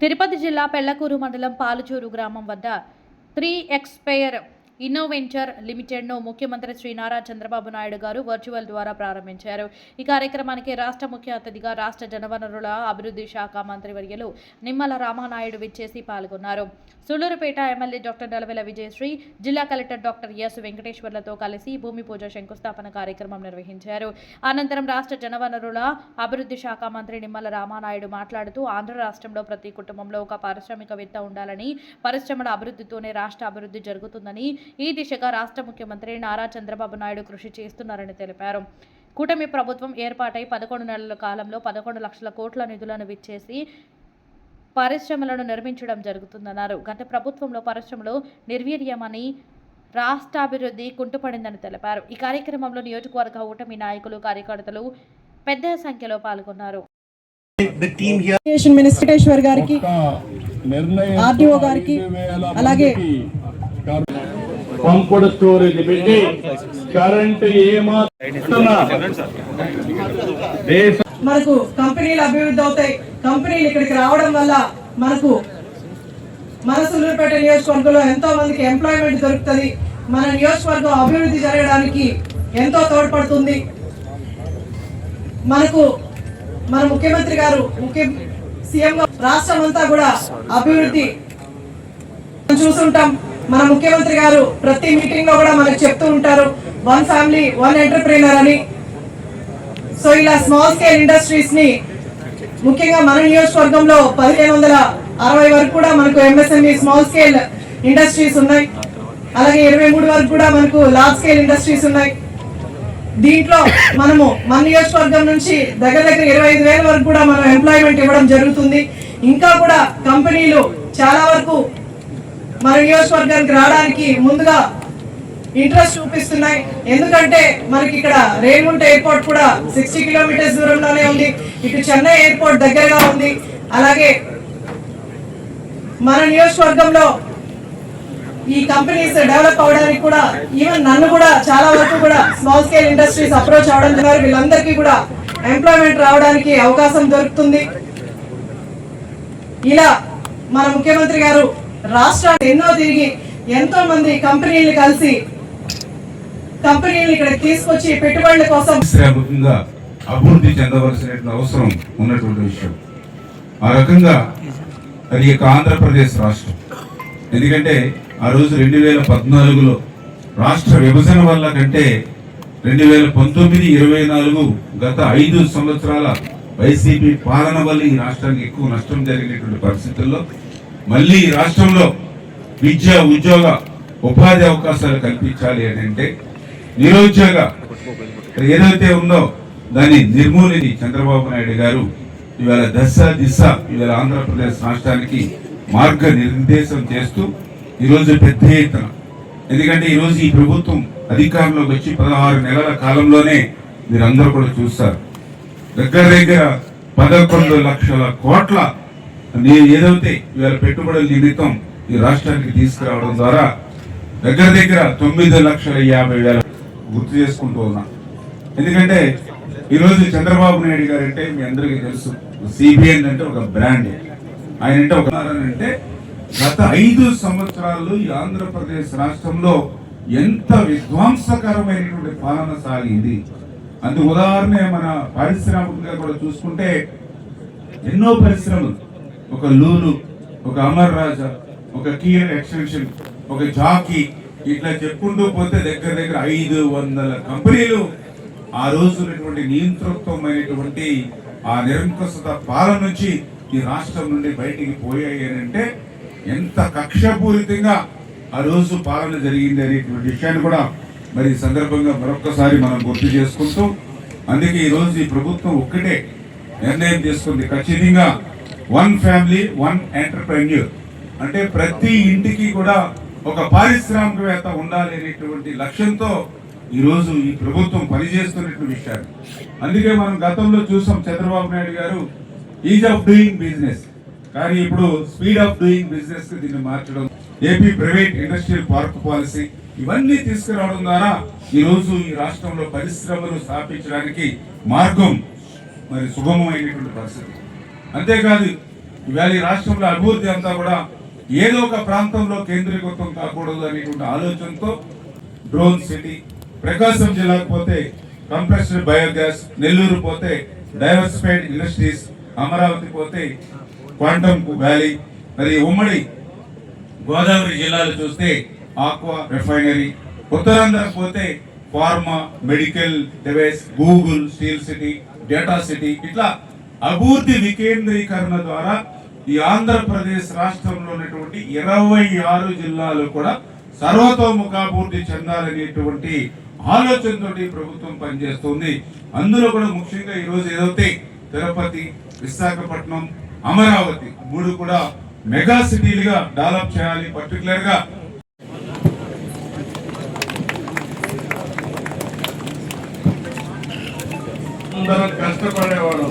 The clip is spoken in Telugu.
తిరుపతి జిల్లా పెళ్ళకూరు మండలం పాలుచూరు గ్రామం వద్ద త్రీ ఎక్స్పైర్ ఇన్నోవెంచర్ లిమిటెడ్ను ముఖ్యమంత్రి శ్రీ నారా చంద్రబాబు నాయుడు గారు వర్చువల్ ద్వారా ప్రారంభించారు. ఈ కార్యక్రమానికి రాష్ట్ర ముఖ్య అతిథిగా రాష్ట్ర జనవనరుల అభివృద్ధి శాఖ మంత్రివర్యులు నిమ్మల రామానాయుడు విచ్చేసి పాల్గొన్నారు. సుళ్ళూరుపేట ఎమ్మెల్యే డాక్టర్ నలవెల విజయశ్రీ జిల్లా కలెక్టర్ డాక్టర్ ఎస్ వెంకటేశ్వర్లతో కలిసి భూమి పూజ శంకుస్థాపన కార్యక్రమం నిర్వహించారు. అనంతరం రాష్ట్ర జనవనరుల అభివృద్ధి శాఖ మంత్రి నిమ్మల రామానాయుడు మాట్లాడుతూ ఆంధ్ర రాష్ట్రంలో ప్రతి కుటుంబంలో ఒక పారిశ్రామికవేత్త ఉండాలని పరిశ్రమల అభివృద్ధితోనే రాష్ట్ర అభివృద్ధి జరుగుతుందని ఈ దిశగా రాష్ట్ర ముఖ్యమంత్రి నారా చంద్రబాబు నాయుడు కృషి చేస్తున్నారని తెలిపారు. కూటమి ప్రభుత్వం ఏర్పాటై పదకొండు నెలల కాలంలో పదకొండు లక్షల కోట్ల నిధులను విచ్చేసి పరిశ్రమలను నిర్మించడం జరుగుతుందన్నారు. గత ప్రభుత్వంలో పరిశ్రమలు నిర్వీర్యమని రాష్ట్రాభివృద్ధి కుంటుపడిందని తెలిపారు. ఈ కార్యక్రమంలో నియోజకవర్గ కూటమి నాయకులు కార్యకర్తలు పెద్ద సంఖ్యలో పాల్గొన్నారు. ఆర్డీఓ గారికి అలాగే పంపుడు స్టోరేజ్ పెట్టి కరెంట్ ఏమాత్రం మనకు కంపెనీలు అభివృద్ధి అవుతాయి. కంపెనీలు ఇక్కడికి రావడం వల్ల మనకు మన సులూరుపేట నియోజకవర్గంలో ఎంతో మందికి ఎంప్లాయ్మెంట్ దొరుకుతుంది. మన నియోజకవర్గం అభివృద్ధి జరగడానికి ఎంతో తోడ్పడుతుంది. మనకు మన ముఖ్యమంత్రి గారు ముఖ్య సీఎం రాష్ట్రం అంతా కూడా అభివృద్ధి మనం చూసుంటాం మన ముఖ్యమంత్రి గారు ప్రతి మీటింగ్లో కూడా మనకు చెప్తూ ఉంటారు వన్ ఫ్యామిలీ వన్ ఎంటర్ప్రీనర్ అని. సో ఇలా స్మాల్ స్కేల్ ఇండస్ట్రీస్ని ముఖ్యంగా మన నియోజకవర్గంలో పదిహేను వందల అరవై వరకు కూడా మనకు ఎంఎస్ఎంఈ స్మాల్ స్కేల్ ఇండస్ట్రీస్ ఉన్నాయి. అలాగే ఇరవై మూడు వరకు కూడా మనకు లార్జ్ స్కేల్ ఇండస్ట్రీస్ ఉన్నాయి. దీంట్లో మనము మన నియోజకవర్గం నుంచి దగ్గర దగ్గర ఇరవై ఐదు వేల వరకు కూడా మనం ఎంప్లాయ్మెంట్ ఇవ్వడం జరుగుతుంది. ఇంకా కూడా కంపెనీలు చాలా వరకు మన నియోజకవర్గానికి రావడానికి ముందుగా ఇంట్రెస్ట్ చూపిస్తున్నాయి. ఎందుకంటే మనకి ఇక్కడ రేణుగుంట ఎయిర్పోర్ట్ కూడా సిక్స్టీ కిలోమీటర్స్ దూరంలోనే ఉంది. ఇటు చెన్నై ఎయిర్పోర్ట్ దగ్గరగా ఉంది. అలాగే మన నియోజకవర్గంలో ఈ కంపెనీస్ డెవలప్ అవడానికి కూడా ఈవెన్ నన్ను కూడా చాలా వరకు కూడా స్మాల్ స్కేల్ ఇండస్ట్రీస్ అప్రోచ్ అవడం ద్వారా వీళ్ళందరికీ కూడా ఎంప్లాయ్మెంట్ రావడానికి అవకాశం దొరుకుతుంది. ఇలా మన ముఖ్యమంత్రి గారు రాష్ట్రాలు ఎన్నో తిరిగి ఎంతో మంది కంపెనీలు కలిసి కంపెనీలు ఇక్కడ తీసుకొచ్చి పెట్టుబడుల కోసం అభివృద్ధి చెందవలసిన అవసరం ఉన్నటువంటి విషయం. ఆ రకంగా అది యొక్క ఆంధ్రప్రదేశ్ రాష్ట్రం. ఎందుకంటే ఆ రోజు రెండు వేల పద్నాలుగులో రాష్ట్ర విభజన వల్ల కంటే రెండు వేల పంతొమ్మిది ఇరవై నాలుగు గత ఐదు సంవత్సరాల వైసీపీ పాలన వల్ల ఈ రాష్ట్రానికి ఎక్కువ నష్టం జరిగినటువంటి పరిస్థితుల్లో మళ్ళీ ఈ రాష్ట్రంలో విద్య ఉద్యోగ ఉపాధి అవకాశాలు కల్పించాలి అని అంటే నిరుద్యోగ ఏదైతే ఉందో దాన్ని నిర్మూలిని చంద్రబాబు నాయుడు గారు ఇవాళ దశ దిశ ఇవాళ ఆంధ్రప్రదేశ్ రాష్ట్రానికి మార్గ నిర్దేశం చేస్తూ ఈరోజు పెద్ద ఎత్తున. ఎందుకంటే ఈరోజు ఈ ప్రభుత్వం అధికారంలోకి వచ్చి పదహారు నెలల కాలంలోనే మీరందరూ కూడా చూస్తారు. దగ్గర దగ్గర పదకొండు లక్షల కోట్ల నేను ఏదైతే ఇవాళ పెట్టుబడుల నిమిత్తం ఈ రాష్ట్రానికి తీసుకురావడం ద్వారా దగ్గర దగ్గర తొమ్మిది లక్షల యాభై వేల గుర్తు చేసుకుంటూ ఉన్నా. ఎందుకంటే ఈరోజు చంద్రబాబు నాయుడు గారు అంటే మీ అందరికీ తెలుసు సిబిఎన్ అంటే ఒక బ్రాండ్. ఆయన అంటే ఒక అంటే గత ఐదు సంవత్సరాలు ఈ ఆంధ్రప్రదేశ్ రాష్ట్రంలో ఎంత విధ్వంసకరమైనటువంటి పాలన సాగింది. అందు ఉదాహరణ మన పారిశ్రామికంగా కూడా చూసుకుంటే ఎన్నో పరిశ్రమలు ఒక లూలు ఒక అమర్ రాజా ఒక కీర్ ఎక్స్టెన్షన్ ఒక జాకీ ఇట్లా చెప్పుకుంటూ పోతే దగ్గర దగ్గర ఐదు వందల కంపెనీలు. ఆ రోజు ఉన్నటువంటి నియంతృత్వమైనటువంటి ఆ నిరంకుశత పాలన నుంచి ఈ రాష్ట్రం నుండి బయటికి పోయాయి అని అంటే ఎంత కక్షపూరితంగా ఆ రోజు పాలన జరిగింది అనేటువంటి విషయాన్ని కూడా మరి సందర్భంగా మరొకసారి మనం గుర్తు చేసుకుంటూ అందుకే ఈరోజు ఈ ప్రభుత్వం ఒక్కటే నిర్ణయం తీసుకుంది. ఖచ్చితంగా వన్ ఫ్యామిలీ వన్ ఎంటర్ప్రెన్యూర్. అంటే ప్రతి ఇంటికి కూడా ఒక పారిశ్రామికవేత్త ఉండాలి అనేటువంటి లక్ష్యంతో ఈరోజు ఈ ప్రభుత్వం పనిచేస్తున్నటువంటి విషయాలు. అందుకే మనం గతంలో చూసాం చంద్రబాబు నాయుడు గారు ఈజ్ ఆఫ్ డూయింగ్ బిజినెస్ కానీ ఇప్పుడు స్పీడ్ ఆఫ్ డూయింగ్ బిజినెస్ దీన్ని మార్చడం AP private industrial park policy ఇవన్నీ తీసుకురావడం ద్వారా ఈరోజు ఈ రాష్ట్రంలో పరిశ్రమలు స్థాపించడానికి మార్గం మరి సుగమమైనటువంటి పరిస్థితి అంతేకాదు ఇవాళ ఈ రాష్ట్రంలో అభివృద్ధి అంతా కూడా ఏదో ఒక ప్రాంతంలో కేంద్రీకృతం కాకూడదు అనేటువంటి ఆలోచనతో డ్రోన్ సిటీ ప్రకాశం జిల్లాకు పోతే కంప్రెస్డ్ బయోగ్యాస్ నెల్లూరు పోతే డైవర్సిఫైడ్ ఇండస్ట్రీస్ అమరావతి పోతే క్వాంటమ్ వ్యాలీ మరి ఉమ్మడి గోదావరి జిల్లాలు చూస్తే ఆక్వా రిఫైనరీ ఉత్తరాంధ్ర పోతే pharma medical device Google steel city data city ఇట్లా అభివృద్ధి వికేంద్రీకరణ ద్వారా ఈ ఆంధ్రప్రదేశ్ రాష్ట్రంలో ఉన్నటువంటి ఇరవై ఆరు జిల్లాలు కూడా సర్వతోముఖాభివృద్ధి చెందాలనేటువంటి ఆలోచనతో ప్రభుత్వం పనిచేస్తుంది. అందులో కూడా ముఖ్యంగా ఈ రోజు ఏదైతే తిరుపతి విశాఖపట్నం అమరావతి మూడు కూడా మెగా సిటీలుగా డెవలప్ చేయాలి పర్టికులర్గా అందరం కష్టపడేవాళ్ళం.